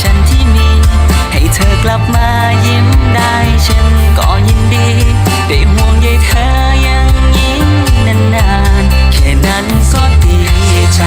ฉันที่มี ให้เธอกลับมายิ้มได้ฉันก็ยินดี ได้ห่วงใยเธอยังยิ้มนานๆ แค่นั้นก็ดีใจ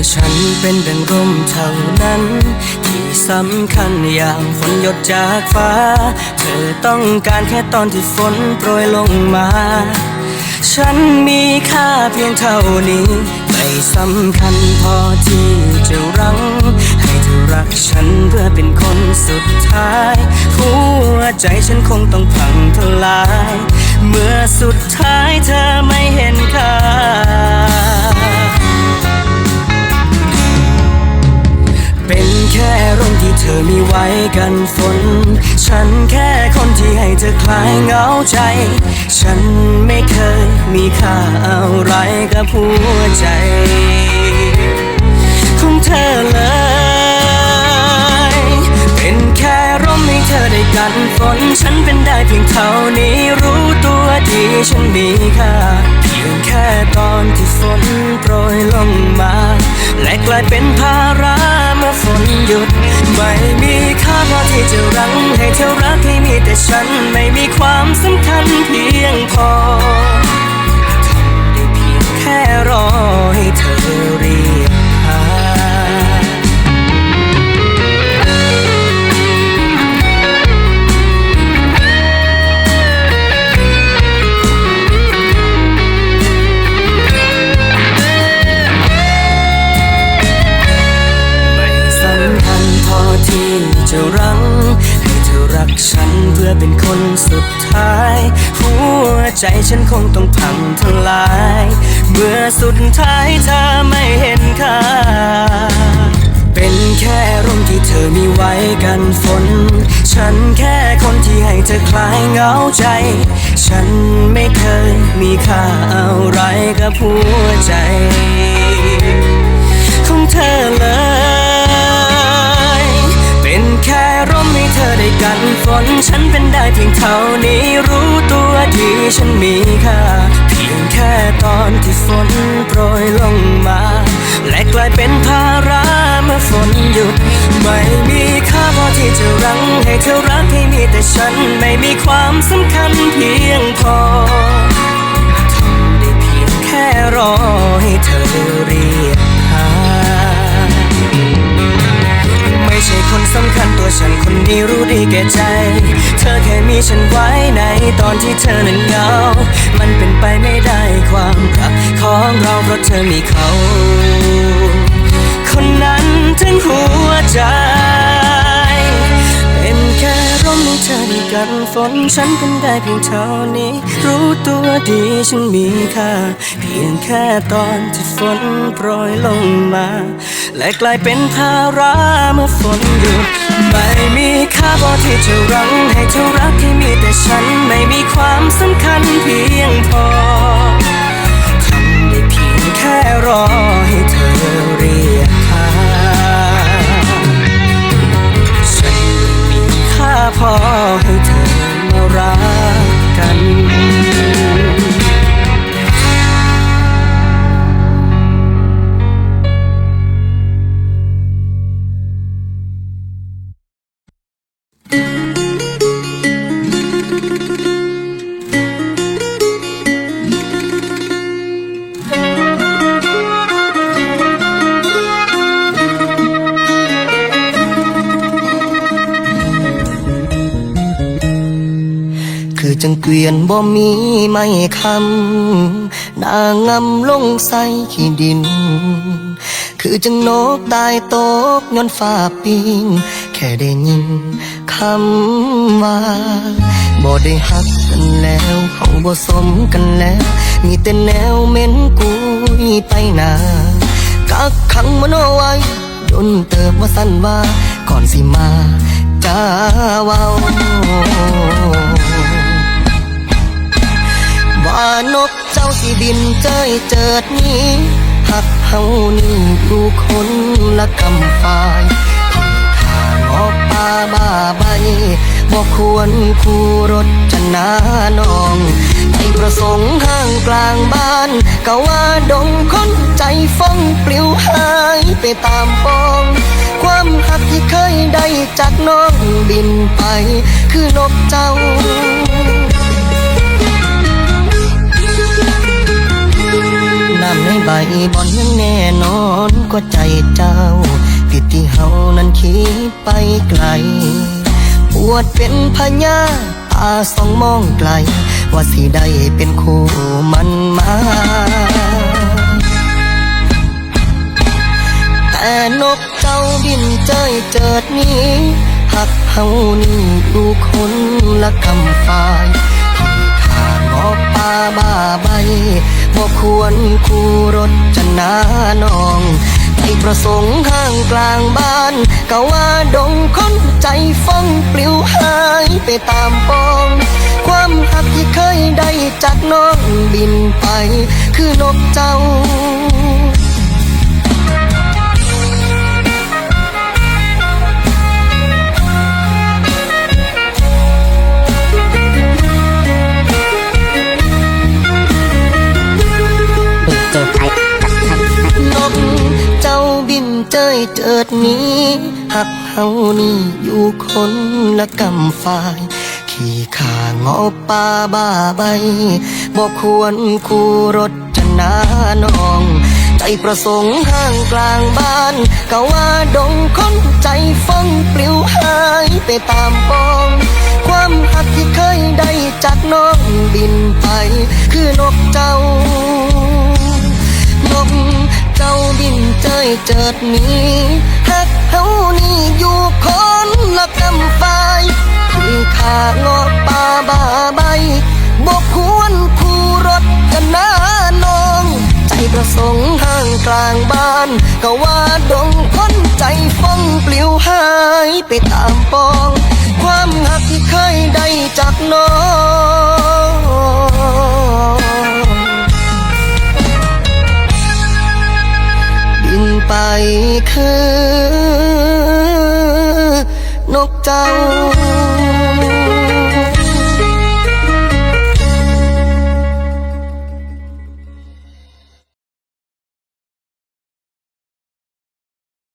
ว่าฉันเป็นดังร่มเท่านั้น ที่สำคัญอย่างฝนหยดจากฟ้า เธอต้องการแค่ตอนที่ฝนโปรยลงมา ฉันมีค่าเพียงเท่านี้ ไม่สำคัญพอที่จะรั้ง ให้เธอรักฉันเพื่อเป็นคนสุดท้าย หัวใจฉันคงต้องพังทลาย เมื่อสุดท้ายเธอ กันฝน ฉันแค่คนที่ให้เธอคลายเหงาใจ ฉันไม่เคยมีค่าอะไรกับหัวใจ ของเธอเลย เป็นแค่ร่มให้เธอได้กันฝน ฉันเป็นได้เพียงเท่านี้รู้ตัว ทีฉันมีค่าเพียงแค่ตอนที่ฝนโปรยลงมา และกลายเป็นภาระเมื่อฝนหยุด ไม่มีค่าพอที่จะรั้งให้เธอรักให้มีแต่ฉันไม่มีความสำคัญเพีย ที่จะรั้งให้เธอรักฉันเพื่อเป็นคนสุดท้าย หัวใจฉันคงต้องพังทลาย เมื่อสุดท้ายเธอไม่เห็นค่า เป็นแค่ร่มที่เธอมีไว้กันฝน ฉันแค่คนที่ให้เธอคลายเหงาใจ ฉันไม่เคยมีค่าอะไรกับหัวใจ ตัวดีฉันมีค่า เพียงแค่ตอนที่ฝนโปรยลงมา และกลายเป็นภาระเมื่อฝนหยุด ไม่มีค่าพอที่จะรั้งให้เธอรักให้มีแต่ฉันไม่มีความสำคัญเพียงพอทำได้เพียงแค่รอให้เธอเรียก ใช่คนสำคัญตัวฉันคนนี้รู้ดีแก่ใจ เธอแค่มีฉันไว้ในตอนที่เธอนั้นเหงา มันเป็นไปไม่ได้ความรักของเราเพราะเธอมีเขา คนนั้นทั้งหัวใจ เป็นแค่ร่มให้เธอได้กันฝนฉันเป็นได้เพียงเท่านี้ รู้ตัวดีฉันมีค่า เพียงแค่ตอนที่ฝนโปรยลงมา และกลายเป็นภาระเมื่อฝนหยุดไม่มีค่าพอที่จะรั้งให้เธอรักที่มีแต่ฉันไม่มีความสำคัญเพียงพอทำได้เพียงแค่รอให้เธอเรียกหาฉันมีค่าพอให้เธอมารักกัน จังเกวียนบ่มีไม้คำนางงำลงใส่ขี้ดิน คือจังนกตายตกย้อนฟ้าปิงแค่ได้ยินคำว่าบ่ได้หักกันแล้วเขาบ่สมกันแล้ว มีแต่แนวเม็นกุยไปหนากักขังมันเอาไว้จนเติบว่าสั้นว่าก่อนสิมาจ้าว้าว ว่านกเจ้าสิบินเจยเจิดนี้หักเฮานี่ดูคนละกำฝ่ายข้างอกป่าบ้าใบบอกควรคู่รถชนะน้องใจประสงค์ห้างกลางบ้านก็ว่าดงคนใจฟ้องปลิวหายไปตามปองความหักที่เคยได้จากน้องบินไป คือนกเจ้าำในใบบอนยังแน่นอนกว่าใจเจ้าผิดที่เฮานั้นคิดไปไกล ปวดเป็นพญาตาสองมองไกล ว่าสิได้เป็นคู่มันมาแต่นกเจ้าบินเจยเจิดนี้หักเฮานี่ดูคนละกำฝ่าย ออบปาบ้าใบบ่ควรคู่รถจะนาน้องใจประสงค์ห้างกลางบ้านก็ว่าดงคนใจฟ้องปลิวหายไปตามปองความหักที่เคยได้จากน้องบินไป คือนกเจ้า ดนี้หักเฮานี่อยู่คนละกำฝ่าย ขี่ขางอป่าบ้าใบบอกควรคู่รถจะนาน้อง ใจประสงค์ห้างกลางบ้านก็ว่าดงคนใจฟ้องปลิวหายไปตามปองความหักที่เคยได้จากน้องบินไป คือนกเจ้านก เจ้าบินเจยเจิดหนี้หักเฮานี่อยู่คนละกำฝ่ายที่ขางอป่าบาใบบกควรคู่รถกันนาน้อง ใจประสงค์ห้างกลางบ้าน ก็ว่าดงคนใจฟ้องปลิวหายไปตามปอง ความหักที่เคยได้จากน้อง 在